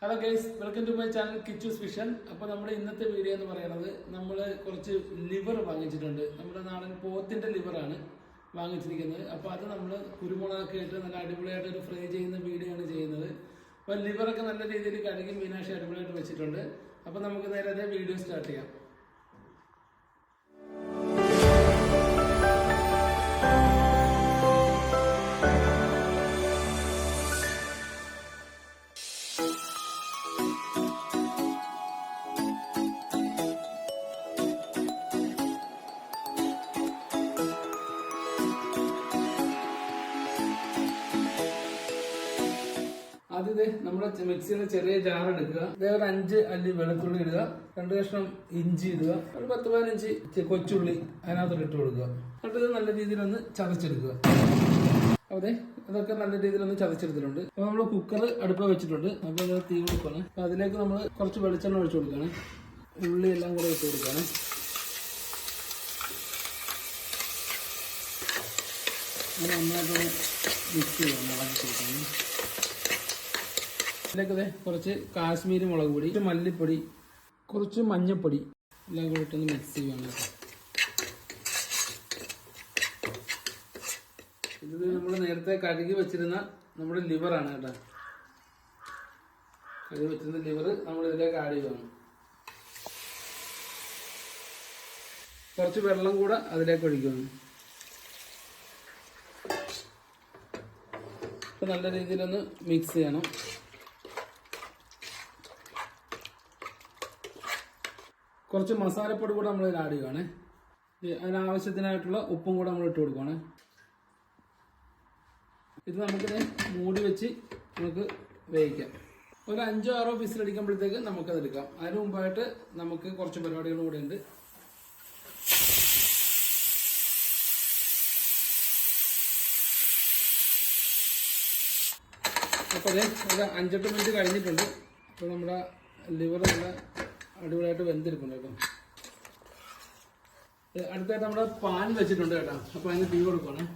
Hello guys welcome to my channel Kichus vision അപ്പോൾ നമ്മുടെ ഇന്നത്തെ വീഡിയോ എന്ന് പറയുന്നത് നമ്മൾ കുറച്ച് ലിവർ വാങ്ങിച്ചിട്ടുണ്ട്. നമ്മുടെ നാടൻ പോത്തിന്റെ ലിവറാണ് വാങ്ങിച്ചിരിക്കുന്നത്. അപ്പോൾ അത് നമ്മൾ കുരുമുളകൊക്കെ നല്ല അടിപൊളിയായിട്ട് ഒരു ഫ്രൈ ചെയ്യുന്ന വീഡിയോ ആണ് ചെയ്യുന്നത്. അപ്പോൾ ലിവറൊക്കെ നല്ല രീതിയിൽ കഴുകി മീനാശി അടിപൊളിയായിട്ട് വെച്ചിട്ടുണ്ട്. അപ്പോൾ നമുക്ക് നേരത്തെ വീഡിയോ സ്റ്റാർട്ട് ചെയ്യാം. ആദ്യം ദേ നമ്മുടെ മിക്സിയുടെ ചെറിയ ജാർ എടുക്കുക. ഒരു അഞ്ച് അല്ലി വെളുത്തുള്ളി ഇടുക. രണ്ട് കഷ്ണം ഇഞ്ചി ഇടുക. ഒരു പത്ത് പതിനഞ്ച് കൊച്ചുള്ളി അതിനകത്തോട്ട് ഇട്ട് കൊടുക്കുക. എന്നിട്ട് നല്ല രീതിയിൽ ഒന്ന് ചതച്ചെടുക്കുക അതെ അതൊക്കെ നല്ല രീതിയിൽ ഒന്ന് ചതച്ചെടുത്തിട്ടുണ്ട്. അപ്പൊ നമ്മൾ കുക്കർ അടുപ്പ് വെച്ചിട്ടുണ്ട്. അപ്പൊ അത് തീ കൊടുക്കണം അപ്പൊ അതിലേക്ക് നമ്മൾ കുറച്ച് വെളിച്ചെണ്ണ ഒഴിച്ചു കൊടുക്കണം ഉള്ളി എല്ലാം കൂടെ ഇട്ട് കൊടുക്കണം അത് നന്നായിട്ടൊന്ന് മിക്സ് ചെയ്യണം ഇതിലേക്ക് കുറച്ച് കാശ്മീരി മുളക് പൊടി മല്ലിപ്പൊടി കുറച്ച് മഞ്ഞൾപ്പൊടി എല്ലാം കൂടി ഒന്ന് മിക്സ് ചെയ്യണം ഇത് നമ്മൾ നേരത്തെ കഴുകി വെച്ചിരുന്ന നമ്മുടെ ലിവറാണ് കേട്ടോ. കഴുകി വെച്ചിരുന്ന ലിവർ നമ്മൾ ഇതിലേക്ക് ആഡ് ചെയ്യണം കുറച്ച് വെള്ളം കൂടെ അതിലേക്ക് ഒഴിക്കുകയാണ് ഇപ്പൊ നല്ല രീതിയിലൊന്ന് മിക്സ് ചെയ്യണം. കുറച്ച് മസാലപ്പൊടി കൂടെ നമ്മൾ ആഡ് ചെയ്യുവാണ്. അതിനാവശ്യത്തിനായിട്ടുള്ള ഉപ്പും കൂടെ നമ്മൾ ഇട്ട് കൊടുക്കുവാണ്. ഇത് നമുക്കിത് മൂടി വെച്ച് നമുക്ക് വേവിക്കാം. ഒരു അഞ്ചോ ആറോ വിസിലടിക്കുമ്പോഴത്തേക്ക് നമുക്കത് എടുക്കാം. അതിന് മുമ്പായിട്ട് നമുക്ക് കുറച്ച് പരിപാടികളും കൂടെ ഉണ്ട്. അപ്പോൾ അതെ ഒരു അഞ്ചെട്ട് മിനിറ്റ് കഴിഞ്ഞിട്ടുണ്ട്. അപ്പോൾ നമ്മുടെ ലിവർ നല്ല അടിപൊളിയായിട്ട് വെന്തിരിക്കുന്നു കേട്ടോ. അടുത്തായിട്ട് നമ്മുടെ പാൻ വെച്ചിട്ടുണ്ട് കേട്ടോ. അപ്പോൾ അതിന് തീ കൊടുക്കണം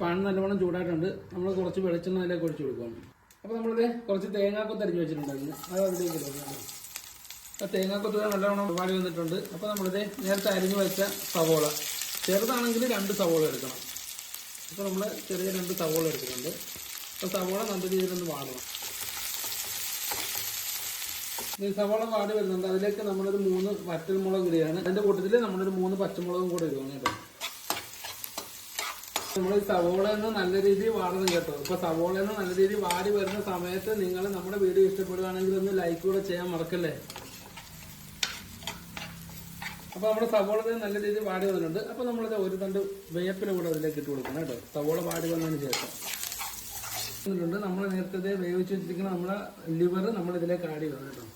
പാൻ നല്ലവണ്ണം ചൂടായിട്ടുണ്ട്. നമ്മൾ കുറച്ച് വെളിച്ചെണ്ണ അതിലേക്ക് ഒഴിച്ചു കൊടുക്കുവാണ്. അപ്പോൾ നമ്മളിത് കുറച്ച് തേങ്ങാക്കൊത്ത് അരിഞ്ഞ് വെച്ചിട്ടുണ്ടായിരുന്നു. അത് അതിലേക്ക് ഇടുന്നു അപ്പോൾ തേങ്ങാക്കൊത്ത് നല്ലവണ്ണം ഒരുപാട് വന്നിട്ടുണ്ട്. അപ്പോൾ നമ്മളിത് നേരത്തെ അരിഞ്ഞ് വെച്ച സവോള. ചെറുതാണെങ്കിൽ രണ്ട് സവോള എടുക്കണം. അപ്പോൾ നമ്മൾ ചെറിയ രണ്ട് സവോള എടുക്കുന്നുണ്ട് അപ്പോൾ സവോള നല്ല രീതിയിലൊന്ന് വാടണം. ഈ സവാള വാടി വരുന്നുണ്ട്. അതിലേക്ക് നമ്മളൊരു മൂന്ന് വറ്റൽമുളക് ഇടുകയാണ് അതിന്റെ കൂട്ടത്തിൽ നമ്മളൊരു മൂന്ന് പച്ചമുളകും കൂടെ ഇടുകയാണ് കേട്ടോ. നമ്മൾ ഈ സവോള നിന്ന് നല്ല രീതിയിൽ വാടണം കേട്ടോ. ഇപ്പൊ സവോളയിൽ നിന്ന് നല്ല രീതിയിൽ വാടി വരുന്ന സമയത്ത് നിങ്ങൾ നമ്മുടെ വീഡിയോ ഇഷ്ടപ്പെടുകയാണെങ്കിൽ ഒന്ന് ലൈക്ക് കൂടെ ചെയ്യാൻ മറക്കല്ലേ? അപ്പൊ നമ്മുടെ സവോള നല്ല രീതിയിൽ വാടി വന്നിട്ടുണ്ട്. അപ്പൊ നമ്മളിത് ഒരു തണ്ട് വേപ്പില കൂടെ അതിലേക്ക് ഇട്ട് കൊടുക്കണം കേട്ടോ. സവോള വാടി വന്നതിന് ശേഷം. നമ്മൾ നേരത്തെ വേവിച്ച് വെച്ചിരിക്കുന്ന നമ്മളെ ലിവർ നമ്മൾ ഇതിലേക്ക് ആഡ് ചെയ്യണം കേട്ടോ.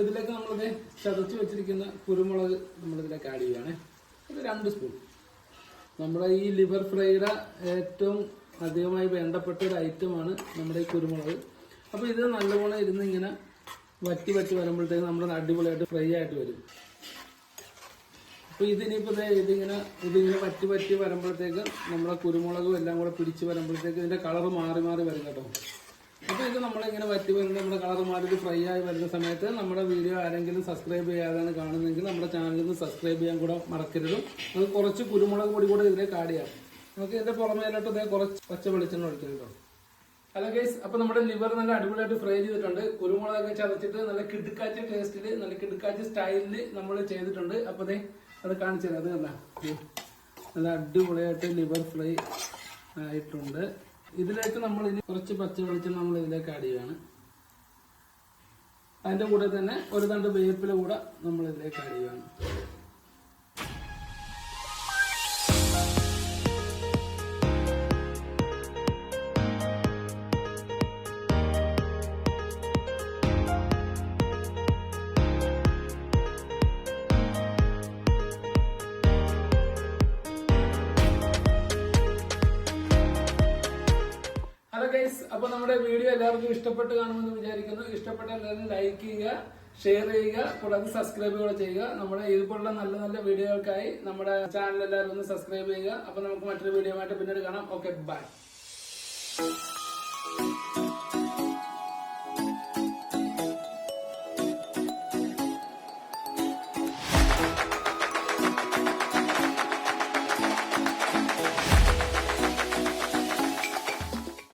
ഇതിലേക്ക് നമ്മളിത് ചതച്ച് വെച്ചിരിക്കുന്ന കുരുമുളക് നമ്മളിതിലേക്ക് ആഡ് ചെയ്യുകയാണ് ഇത് രണ്ട് സ്പൂൺ നമ്മുടെ ഈ ലിവർ ഫ്രൈയുടെ ഏറ്റവും അധികമായി വേണ്ടപ്പെട്ട ഒരു ഐറ്റമാണ് നമ്മുടെ ഈ കുരുമുളക്. അപ്പോൾ ഇത് നല്ലപോലെ ഇരുന്ന് ഇങ്ങനെ വറ്റി വറ്റി വരുമ്പോഴത്തേക്ക് നമ്മൾ അടിപൊളിയായിട്ട് ഫ്രൈ ആയിട്ട് വരും. അപ്പോൾ ഇതിനിപ്പോൾ ഇതിങ്ങനെ ഇതിങ്ങനെ വറ്റി വറ്റി വരുമ്പോഴത്തേക്ക് നമ്മുടെ കുരുമുളകും എല്ലാം കൂടെ പിടിച്ച് വരുമ്പോഴത്തേക്ക് ഇതിന്റെ കളർ മാറി മാറി വരും കേട്ടോ. അപ്പോൾ ഇത് നമ്മളിങ്ങനെ വറ്റി വരുന്ന നമ്മുടെ കളർ മാറി ഫ്രൈ ആയി വരുന്ന സമയത്ത് നമ്മുടെ വീഡിയോ ആരെങ്കിലും സബ്സ്ക്രൈബ് ചെയ്യാതാണ് കാണുന്നതെങ്കിൽ നമ്മുടെ ചാനലിൽ നിന്ന് സബ്സ്ക്രൈബ് ചെയ്യാൻ കൂടെ മറക്കരുത്. നമുക്ക് കുറച്ച് കുരുമുളക് പൊടി കൂടെ ഇതിലേക്ക് ആഡ് നമുക്ക് ഇതിന്റെ പുറമേലോട്ട് ഇതേ കുറച്ച് പച്ച വെളിച്ചെണ്ണ ഒഴിക്കണം ഹലോ ഗൈസ് അപ്പൊ നമ്മുടെ ലിവർ നല്ല അടിപൊളിയായിട്ട് ഫ്രൈ ചെയ്തിട്ടുണ്ട്. കുരുമുളകൊക്കെ ചതച്ചിട്ട് നല്ല കിടുക്കാച്ച ടേസ്റ്റിൽ നല്ല കിടുക്കാച്ച സ്റ്റൈലിൽ നമ്മൾ ചെയ്തിട്ടുണ്ട്. അപ്പൊ ദേ അത് കാണിച്ചു തരാം. അത് കണ്ട. നല്ല അടിപൊളിയായിട്ട് ലിവർ ഫ്രൈ ആയിട്ടുണ്ട്. ഇതിലേക്ക് നമ്മൾ ഇനി കുറച്ച് പച്ച വെളിച്ചം നമ്മൾ ഇതിലേക്ക് ആഡ് ചെയ്യുകയാണ് അതിന്റെ കൂടെ തന്നെ ഒരു തണ്ട് വേപ്പില കൂടെ നമ്മൾ ഇതിലേക്ക് ആഡ് ചെയ്യുകയാണ് ഹലോ ഗൈസ് അപ്പൊ നമ്മുടെ വീഡിയോ എല്ലാവർക്കും ഇഷ്ടപ്പെട്ട് കാണുമെന്ന് വിചാരിക്കുന്നു. ഇഷ്ടപ്പെട്ട എല്ലാവരും ലൈക്ക് ചെയ്യുക ഷെയർ ചെയ്യുക കൂടാതെ സബ്സ്ക്രൈബ് കൂടെ ചെയ്യുക. നമ്മുടെ ഇതുപോലുള്ള നല്ല നല്ല വീഡിയോകൾക്കായി നമ്മുടെ ചാനൽ എല്ലാവരും ഒന്ന് സബ്സ്ക്രൈബ് ചെയ്യുക. അപ്പൊ നമുക്ക് മറ്റൊരു വീഡിയോ ആയിട്ട് പിന്നീട് കാണാം. Okay bye